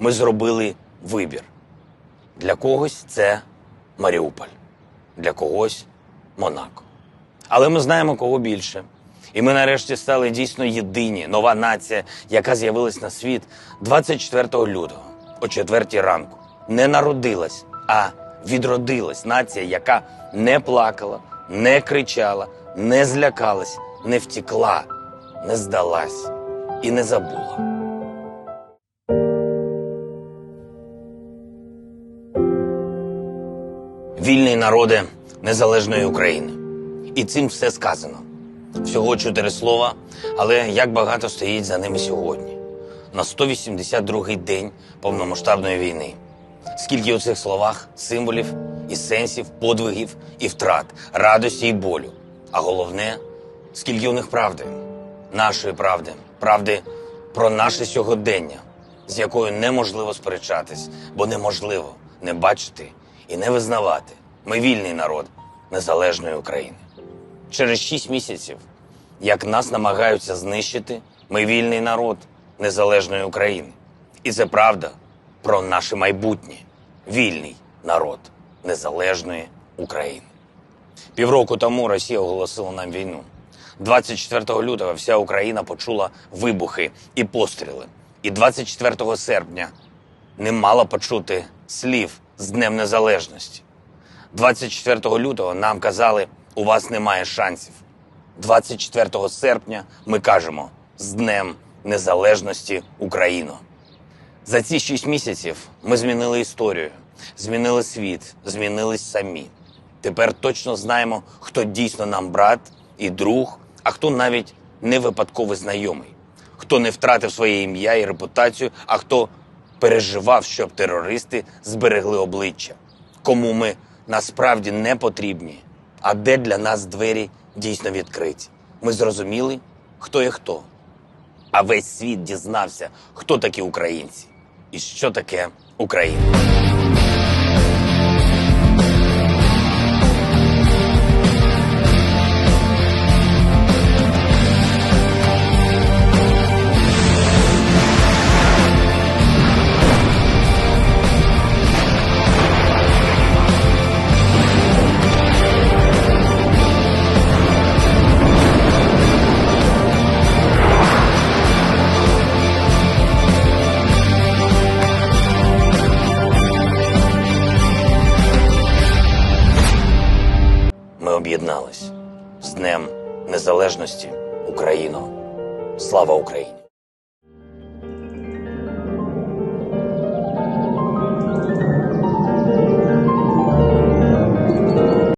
ми зробили вибір. Для когось це Маріуполь, для когось Монако. Але ми знаємо кого більше. І ми нарешті стали дійсно єдині, нова нація, яка з'явилась на світ 24 лютого о 4 ранку. Не народилась, а відродилась нація, яка не плакала, не кричала, не злякалась, не втікла, не здалась і не забула. Вільний народи незалежної України. І цим все сказано. Всього чотири слова, але як багато стоїть за ними сьогодні, на 182-й день повномасштабної війни. Скільки у цих словах символів і сенсів, подвигів і втрат, радості і болю. А головне, скільки у них правди, нашої правди, правди про наше сьогодення, з якою неможливо сперечатись, бо неможливо не бачити і не визнавати. Ми вільний народ незалежної України. Через шість місяців, як нас намагаються знищити, ми вільний народ незалежної України. І це правда про наше майбутнє. Вільний народ незалежної України. Півроку тому Росія оголосила нам війну. 24 лютого вся Україна почула вибухи і постріли. І 24 серпня не мала почути слів з Днем Незалежності. 24 лютого нам казали, у вас немає шансів. 24 серпня ми кажемо з Днем Незалежності Україно. За ці шість місяців ми змінили історію, змінили світ, змінились самі. Тепер точно знаємо, хто дійсно нам брат і друг, а хто навіть не випадковий знайомий, хто не втратив своє ім'я і репутацію, а хто переживав, щоб терористи зберегли обличчя, кому ми насправді не потрібні, а де для нас двері дійсно відкриті. Ми зрозуміли, хто є хто. А весь світ дізнався, хто такі українці і що таке Україна. Об'єднались з Днем Незалежності Україно. Слава Україні!